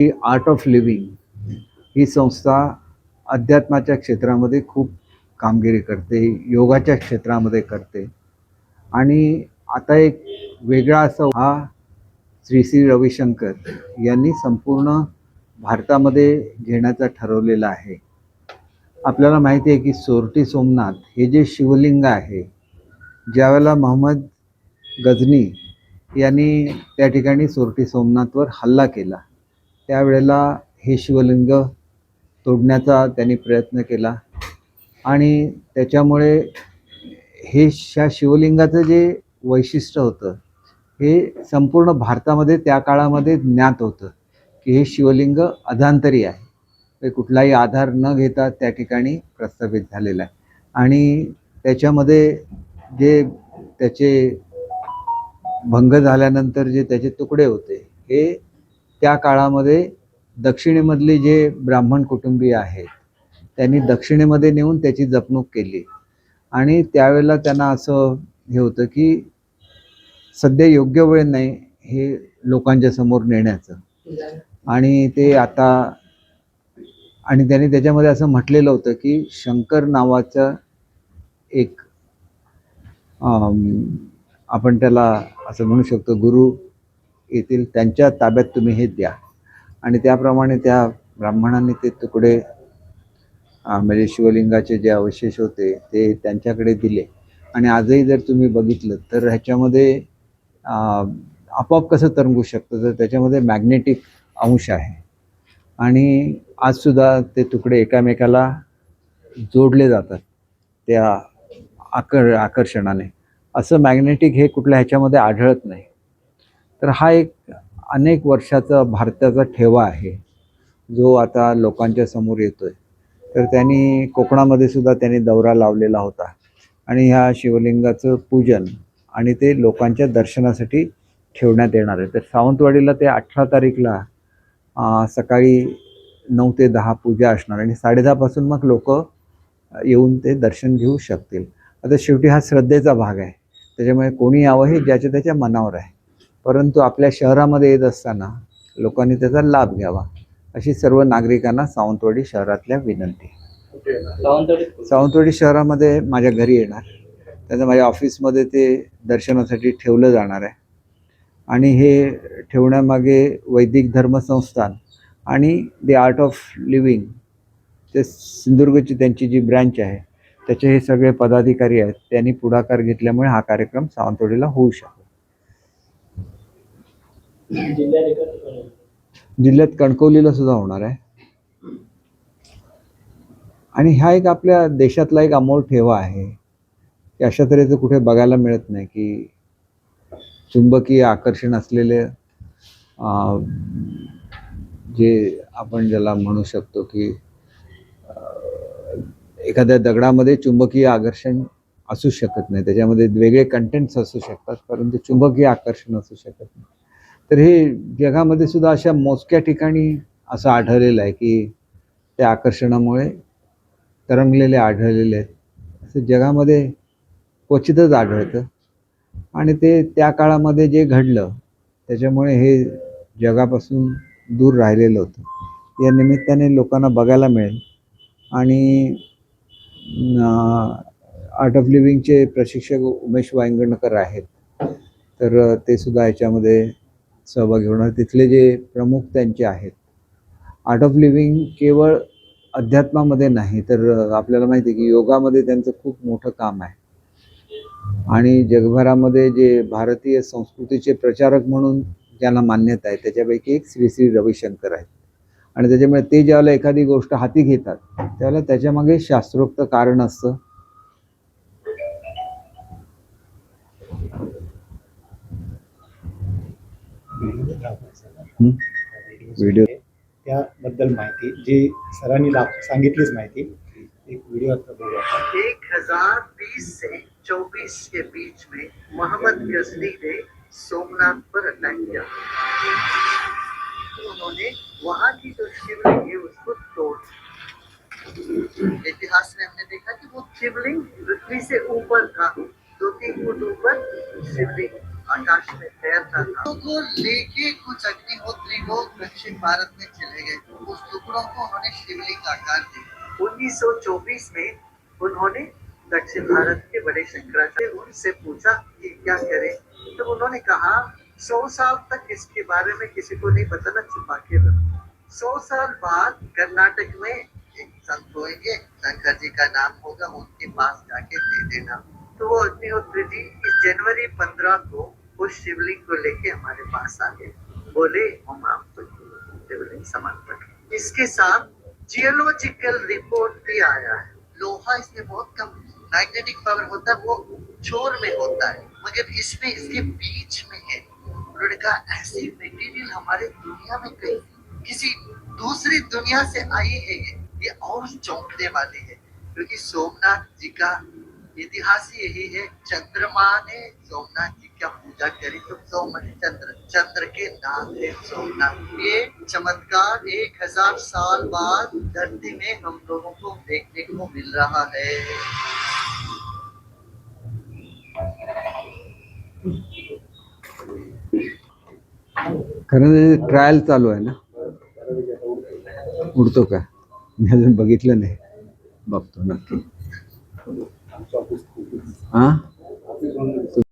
He art of living ही संस्था अध्यात्माच्या क्षेत्रामध्ये खूप कामगिरी करते योगाच्या क्षेत्रामध्ये करते. आणि आता एक वेगळा असा हा श्री श्री रविशंकर यांनी संपूर्ण भारतामध्ये घेण्याचा ठरवलेला आहे. आपल्याला माहिती आहे की सोरटी सोमनाथ हे जे शिवलिंग आहे ज्यावेळेला मोहम्मद गजनी यांनी त्या ठिकाणी सोरटी सोमनाथवर हल्ला केला. त्यावेळेला हे शिवलिंग तोडण्याचा त्यांनी प्रयत्न केला. आणि त्याच्यामुळे हे ह्या शिवलिंगाचं जे वैशिष्ट्य होतं हे संपूर्ण भारतामध्ये त्या काळामध्ये ज्ञात होतं की हे शिवलिंग अधांतरी आहे. कुठलाही आधार न घेता त्या ठिकाणी प्रस्थापित झालेला आहे. आणि त्याच्यामध्ये जे त्याचे भंग झाल्यानंतर जे त्याचे तुकडे होते हे त्या काळामध्ये दक्षिणेमधले जे ब्राह्मण कुटुंबीय आहेत त्यांनी दक्षिणेमध्ये नेऊन त्याची जपणूक केली. आणि त्यावेळेला त्यांना असं हे होतं की सध्या योग्य वेळ नाही हे लोकांच्या समोर नेण्याचं. आणि ते आता आणि त्यांनी त्याच्यामध्ये असं म्हटलेलं होतं की शंकर नावाचं एक आपण त्याला असं म्हणू शकतो गुरु येतील त्यांच्या ताब्यात तुम्ही हे द्या. आणि त्याप्रमाणे त्या ब्राह्मणांनी ते तुकडे म्हणजे शिवलिंगाचे जे अवशेष होते ते त्यांच्याकडे दिले. आणि आजही जर तुम्ही बघितलं तर ह्याच्यामध्ये आपोआप कसं तरंगू शकतं? तर त्याच्यामध्ये मॅग्नेटिक अंश आहे. आणि आजसुद्धा ते तुकडे एकामेकाला जोडले जातात त्या आकर आकर्षणाने. असं मॅग्नेटिक हे कुठल्या ह्याच्यामध्ये आढळत नाही. तर हा एक अनेक वर्षाचा भारताचा ठेवा आहे जो आता लोकांच्या समोर येतोय. तर त्यांनी कोकणामध्ये सुद्धा त्यांनी दौरा लावलेला होता. आणि ह्या शिवलिंगाचं पूजन आणि ते लोकांच्या दर्शनासाठी ठेवण्यात येणार आहे. तर सावंतवाडीला ते अठरा तारीखला सकाळी नऊ ते दहा पूजा असणार आणि साडेदहापासून मग लोक येऊन ते दर्शन घेऊ शकतील. आता शेवटी हा श्रद्धेचा भाग आहे. त्याच्यामुळे कोणी यावं हे ज्याच्या त्याच्या मनावर आहे. परंतु आपल्या शहरामध्ये येत असताना लोकांनी त्याचा लाभ घ्यावा अशी सर्व नागरिकांना सावंतवाडी शहरातल्या विनंती. सावंतवाडी शहरामध्ये माझ्या घरी येणार. त्याचं माझ्या ऑफिसमध्ये ते दर्शनासाठी ठेवलं जाणार आहे. आणि हे ठेवण्यामागे वैदिक धर्म संस्थान आणि द आर्ट ऑफ लिव्हिंग ते सिंधुदुर्गची त्यांची जी ब्रँच आहे त्याचे हे सगळे पदाधिकारी आहेत त्यांनी पुढाकार घेतल्यामुळे हा कार्यक्रम सावंतवाडीला होऊ शकतो. जिल्ह्यात कणकवलीला सुद्धा होणार आहे. आणि हा एक आपल्या देशातला एक अमोल ठेवा आहे. की अशा तऱ्हेचं कुठे बघायला मिळत नाही की चुंबकीय आकर्षण असलेले जे आपण ज्याला म्हणू शकतो की एखाद्या दगडामध्ये चुंबकीय आकर्षण असू शकत नाही. त्याच्यामध्ये वेगळे कंटेंट्स असू शकतात परंतु चुंबकीय आकर्षण असू शकत नाही. तर हे जगामध्ये सुद्धा अशा मोजक्या ठिकाणी असं आढळलेलं आहे की त्या आकर्षणामुळे तरंगलेले आढळलेले आहेत. असं जगामध्ये क्वचितच आढळतं. आणि ते त्या काळामध्ये जे घडलं त्याच्यामुळे हे जगापासून दूर राहिलेलं होतं. या निमित्ताने लोकांना बघायला मिळेल. आणि आर्ट ऑफ लिव्हिंगचे प्रशिक्षक उमेश वायंगणकर आहेत. तर ते सुद्धा याच्यामध्ये सहभागी होणार. तिथले जे प्रमुख त्यांचे आहेत. आर्ट ऑफ लिव्हिंग केवळ अध्यात्मामध्ये नाही तर आपल्याला माहिती आहे की योगामध्ये त्यांचं खूप मोठं काम आहे. आणि जगभरामध्ये जे भारतीय संस्कृतीचे प्रचारक म्हणून ज्यांना मान्यता आहे त्याच्यापैकी एक श्री श्री रविशंकर आहेत. आणि त्याच्यामुळे ते ज्यावेळेला एखादी गोष्ट हाती घेतात त्यावेळेला त्याच्यामागे शास्त्रोक्त कारण असतं. व्हिडिओ त्याबद्दल माहिती जी सरांनी दाख- सांगितलीच माहिती एक व्हिडिओ आता बघूया. एक हज़ार बीस से चौबीस के बीच में मोहम्मद गजनी ने सोमनाथ पर अटैक किया। तो उन्होंने वहाँ की जो शिवलिंग है उसको तोड़ इतिहास में हमने देखा कि वो शिवलिंग पृथ्वी से ऊपर था दो तीन फुट ऊपर शिवलिंग। आकाश में तैरता था। को लेके कुछ अग्निहोत्री लोग दक्षिण भारत में चले गए। उस टुकड़ों को उन्होंने शिवलिंग आकार दिया। 1924 में उन्होंने दक्षिण भारत के बड़े शंकराचार्य उनसे पूछा कि क्या करें। तो उन्होंने कहा, सौ साल तक इसके बारे में किसी को नहीं पता बताना छुपा के रखो। सौ साल बाद कर्नाटक में एक संत होंगे, शंकर जी का नाम होगा, उनके पास जाके दे देना। तो वो अग्निहोत्री जी, इस जनवरी पंद्रह को उस शिवलिंग को लेके हमारे पास आ गए। बोले हम आपको शिवलिंग समर्पण इसके साथ जियोलॉजिकल रिपोर्ट भी आया है। लोहा इसमें बहुत कम मैग्नेटिक पावर होता है, वो छोर में होता है, मगर इसमें, इसके बीच में है। उन्होंने कहा, ऐसी मटेरियल हमारे दुनिया में कहीं, किसी दूसरी दुनिया से आई है ये और चौंकने वाली है। क्योंकि सोमनाथ जी का इतिहास यही है, चंद्रमा ने सोमनाथ जी का पूजा करी तो सोमन चंद्र चंद्र के नाम है सोमनाथ ये चमत्कार एक हज़ार साल बाद धरती में हम लोगों को देखने को मिल रहा है। ट्रायल चालू आहे ना? उडतो का? बघितलं नाही. बघतो नक्की. Hã?